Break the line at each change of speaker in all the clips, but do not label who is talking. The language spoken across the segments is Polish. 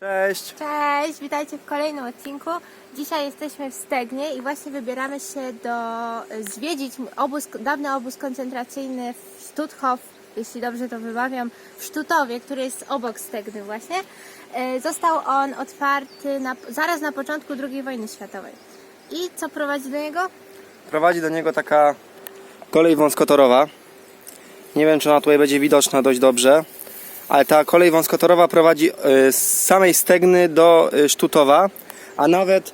Cześć!
Cześć, witajcie w kolejnym odcinku. Dzisiaj jesteśmy w Stegnie i właśnie wybieramy się do zwiedzić obóz, dawny obóz koncentracyjny w Stutthof, jeśli dobrze to wymawiam, w Sztutowie, który jest obok Stegny właśnie. E, Został on otwarty na, zaraz na początku II wojny światowej. I co prowadzi do niego?
Prowadzi do niego taka kolej wąskotorowa. Nie wiem, czy ona tutaj będzie widoczna dość dobrze, ale ta kolej wąskotorowa prowadzi y, z samej Stegny do y, Sztutowa, a nawet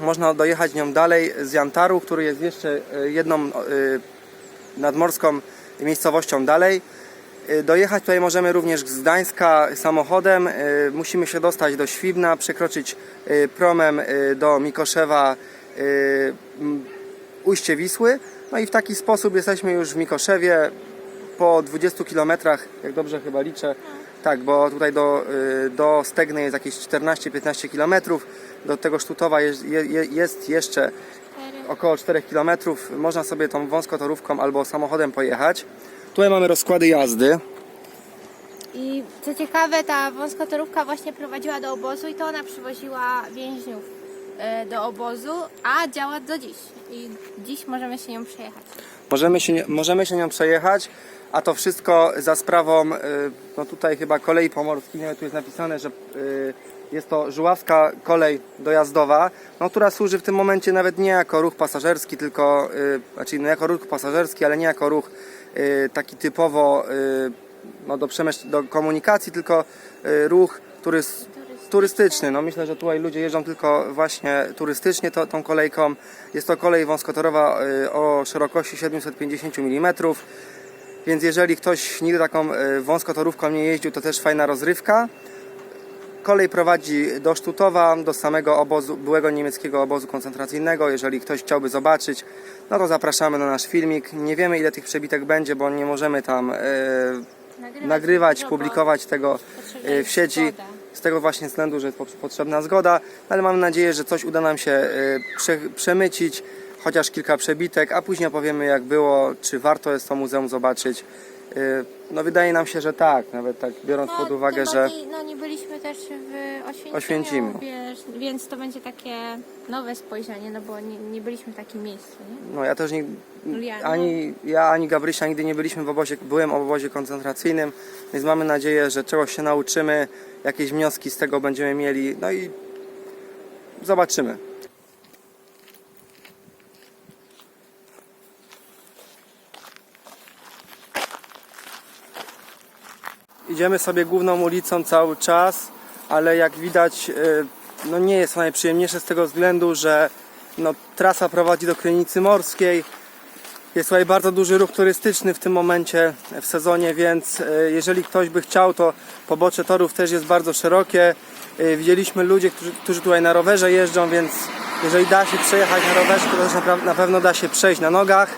można dojechać nią dalej z Jantaru, który jest jeszcze y, jedną nadmorską miejscowością dalej. Dojechać tutaj możemy również z Gdańska samochodem. Musimy się dostać do Świbna, przekroczyć promem do Mikoszewa ujście Wisły. No i w taki sposób jesteśmy już w Mikoszewie po 20 km, jak dobrze chyba liczę. Tak, bo tutaj do, y, do Stegny jest jakieś 14-15 km. Do tego Sztutowa jest, je- je- jest jeszcze około 4 km. Można sobie tą wąskotorówką albo samochodem pojechać. Tutaj mamy rozkłady jazdy.
I co ciekawe, ta wąskotorówka właśnie prowadziła do obozu i to ona przywoziła więźniów e, do obozu, a działa do dziś. I dziś możemy się nią przejechać.
Możemy się, nie- możemy się nią przejechać, a to wszystko za sprawą, y, no tutaj chyba kolei pomorskiej, nawet tu jest napisane, że y, jest to żuławska kolej dojazdowa, no, która służy w tym momencie nawet nie jako ruch pasażerski, tylko, y, znaczy no jako ruch pasażerski, ale nie jako ruch taki typowo no, do, do komunikacji, tylko ruch turys, turystyczny. No myślę, że tutaj ludzie jeżdżą tylko właśnie turystycznie to, tą kolejką. Jest to kolej wąskotorowa y, o szerokości 750 mm. Więc jeżeli ktoś nigdy taką y, wąskotorówką nie jeździł, to też fajna rozrywka. Kolej prowadzi do Sztutowa, do samego obozu, byłego niemieckiego obozu koncentracyjnego. Jeżeli ktoś chciałby zobaczyć, no to zapraszamy na nasz filmik. Nie wiemy ile tych przebitek będzie, bo nie możemy tam y, nagrywać,
bo
publikować tego y,
jest
w sieci. Z tego właśnie względu, że jest po- potrzebna zgoda, ale mam nadzieję, że coś uda nam się prze, przemycić, chociaż kilka przebitek, a później opowiemy jak było, czy warto jest to muzeum zobaczyć. No wydaje nam się, że tak, nawet tak biorąc pod uwagę,
tym
że
bardziej, No nie byliśmy też w Oświęcimiu,
Oświęcimiu.
Wiesz, więc to będzie takie nowe spojrzenie, no bo nie, nie byliśmy w takim miejscu, nie?
no ja też nie,
Ja, no.
ani ja, ani Gabrysia nigdy nie byliśmy w obozie, byłem w obozie koncentracyjnym, więc mamy nadzieję, że czegoś się nauczymy, jakieś wnioski z tego będziemy mieli, no i zobaczymy. Idziemy sobie główną ulicą cały czas, ale jak widać, y, no nie jest to najprzyjemniejsze z tego względu, że no, trasa prowadzi do Krynicy Morskiej. Jest tutaj bardzo duży ruch turystyczny w tym momencie w sezonie, więc y, jeżeli ktoś by chciał, to pobocze torów też jest bardzo szerokie. Y, Widzieliśmy ludzi, którzy, tutaj na rowerze jeżdżą, więc jeżeli da się przejechać na rowerze, to też na pewno da się przejść na nogach.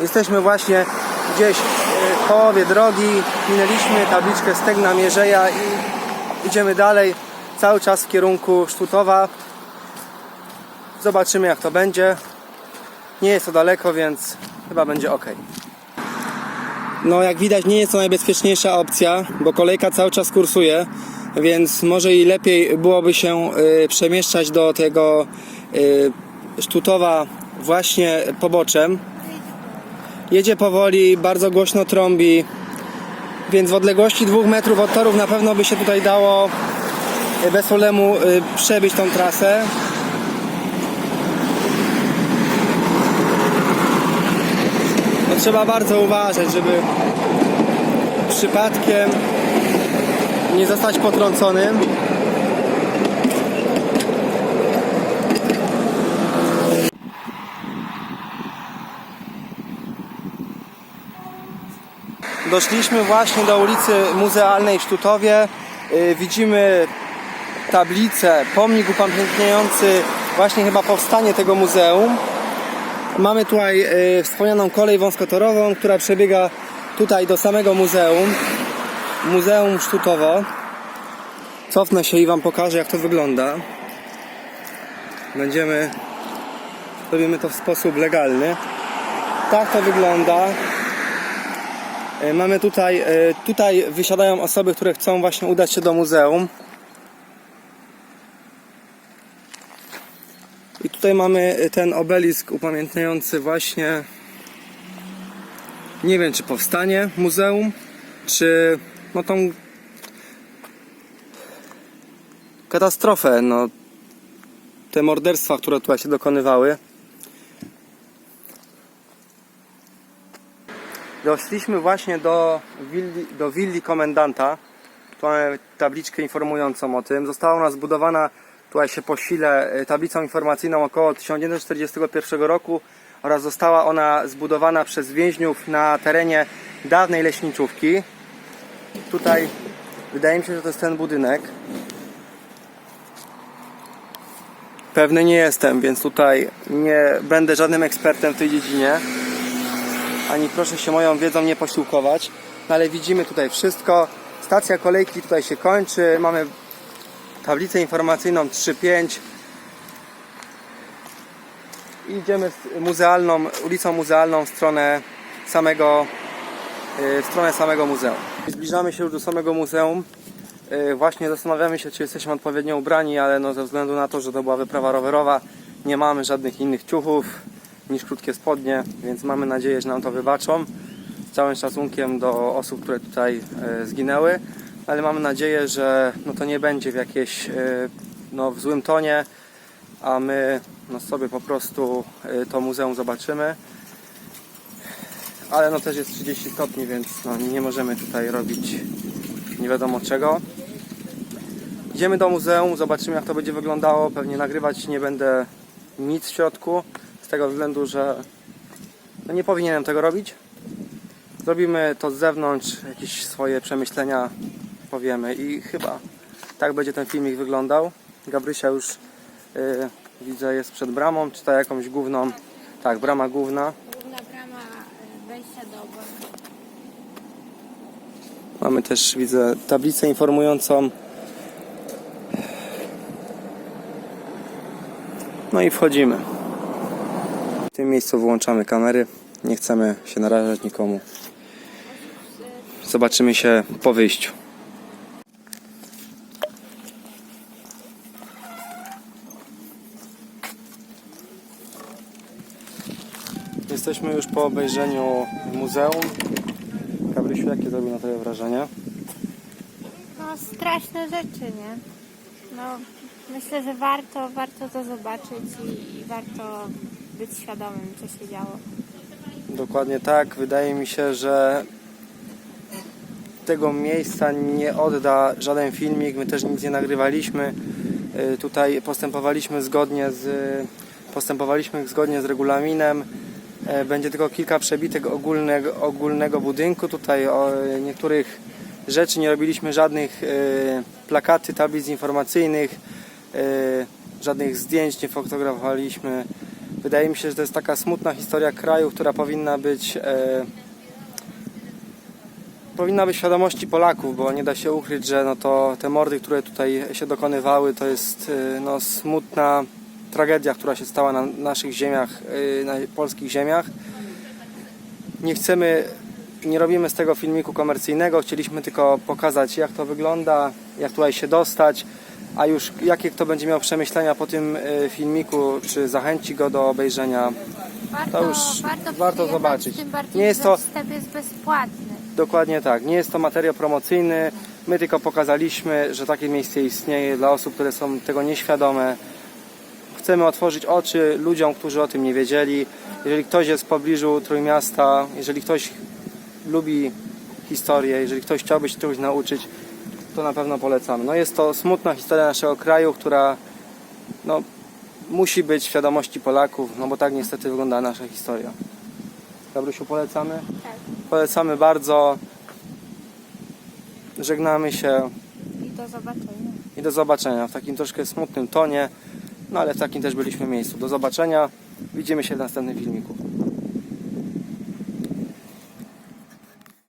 Jesteśmy właśnie gdzieś połowie drogi, minęliśmy tabliczkę Stegna Mierzeja i idziemy dalej, cały czas w kierunku Sztutowa. Zobaczymy jak to będzie. Nie jest to daleko, więc chyba będzie ok. No jak widać nie jest to najbezpieczniejsza opcja, bo kolejka cały czas kursuje, więc może i lepiej byłoby się y, przemieszczać do tego y, Sztutowa właśnie poboczem. Jedzie powoli, bardzo głośno trąbi, więc w odległości dwóch metrów od torów na pewno by się tutaj dało y, bez problemu y, przebyć tą trasę. No, trzeba bardzo uważać, żeby przypadkiem nie zostać potrąconym. Doszliśmy właśnie do ulicy Muzealnej w Sztutowie. Yy, Widzimy tablicę, pomnik upamiętniający właśnie chyba powstanie tego muzeum. Mamy tutaj y, wspomnianą kolej wąskotorową, która przebiega tutaj do samego muzeum. Muzeum Sztutowo. Cofnę się i Wam pokażę jak to wygląda. Będziemy... Robimy to w sposób legalny. Tak to wygląda. E, mamy tutaj, e, tutaj wysiadają osoby, które chcą właśnie udać się do muzeum. I tutaj mamy e, ten obelisk upamiętniający właśnie nie wiem czy powstanie muzeum, czy no tą katastrofę, no te morderstwa, które tutaj się dokonywały. Doszliśmy właśnie do willi, do willi komendanta. Tu mamy tabliczkę informującą o tym. Została ona zbudowana tutaj się po sile y, tablicą informacyjną około 1941 roku oraz została ona zbudowana przez więźniów na terenie dawnej leśniczówki. Tutaj wydaje mi się, że to jest ten budynek. Pewny nie jestem, więc tutaj nie będę żadnym ekspertem w tej dziedzinie. Ani proszę się moją wiedzą nie posiłkować. No ale widzimy tutaj wszystko. Stacja kolejki tutaj się kończy. Mamy tablicę informacyjną 3.5. I idziemy muzealną, ulicą muzealną w stronę samego, y, w stronę samego muzeum. Zbliżamy się już do samego muzeum. Y, Właśnie zastanawiamy się, czy jesteśmy odpowiednio ubrani, ale no ze względu na to, że to była wyprawa rowerowa, nie mamy żadnych innych ciuchów niż krótkie spodnie, więc mamy nadzieję, że nam to wybaczą. Z całym szacunkiem do osób, które tutaj e, zginęły, ale mamy nadzieję, że no to nie będzie w jakieś e, no, w złym tonie, a my no, sobie po prostu e, to muzeum zobaczymy. Ale no też jest 30 stopni, więc no, nie możemy tutaj robić nie wiadomo czego. Idziemy do muzeum, zobaczymy jak to będzie wyglądało. Pewnie nagrywać nie będę nic w środku, z tego względu, że no nie powinienem tego robić. Zrobimy to z zewnątrz, jakieś swoje przemyślenia powiemy i chyba tak będzie ten filmik wyglądał. Gabrysia już y, widzę jest przed bramą, czyta jakąś główną, tak, brama główna.
Główna brama e, wejścia do obozu.
Mamy też, widzę, tablicę informującą. No i wchodzimy. Tym miejscu wyłączamy kamery. Nie chcemy się narażać nikomu. Zobaczymy się po wyjściu. Jesteśmy już po obejrzeniu muzeum. Gabrysiu, jakie zrobił na tobie wrażenie?
No straszne rzeczy, nie? No myślę, że warto, warto to zobaczyć i, i warto być świadomym, co się działo.
Dokładnie tak. Wydaje mi się, że tego miejsca nie odda żaden filmik. My też nic nie nagrywaliśmy. Y, Tutaj postępowaliśmy zgodnie z postępowaliśmy zgodnie z regulaminem. E, Będzie tylko kilka przebitek ogólnego, ogólnego budynku. Tutaj o niektórych rzeczy nie robiliśmy żadnych e, plakaty, tablic informacyjnych, żadnych zdjęć nie fotografowaliśmy. Wydaje mi się, że to jest taka smutna historia kraju, która powinna być e, powinna być w świadomości Polaków, bo nie da się ukryć, że no to te mordy, które tutaj się dokonywały, to jest e, no, smutna tragedia, która się stała na naszych ziemiach, e, na polskich ziemiach. Nie chcemy, nie robimy z tego filmiku komercyjnego, chcieliśmy tylko pokazać jak to wygląda, jak tutaj się dostać, a już jakie kto będzie miał przemyślenia po tym e, filmiku, czy zachęci go do obejrzenia,
Warto,
To już
warto,
warto zobaczyć. Nie jest to-
jest bezpłatny.
Dokładnie tak. Nie jest to materiał promocyjny. My tylko pokazaliśmy, że takie miejsce istnieje dla osób, które są tego nieświadome. Chcemy otworzyć oczy ludziom, którzy o tym nie wiedzieli. Jeżeli ktoś jest w pobliżu Trójmiasta, jeżeli ktoś lubi historię, jeżeli ktoś chciałby się czegoś nauczyć, to na pewno polecamy. No jest to smutna historia naszego kraju, która no, musi być w świadomości Polaków, no bo tak niestety wygląda nasza historia. Gabrysiu, polecamy?
Tak.
Polecamy bardzo. Żegnamy się
I do zobaczenia.
i do zobaczenia w takim troszkę smutnym tonie, no ale w takim też byliśmy miejscu. Do zobaczenia. Widzimy się w następnym filmiku.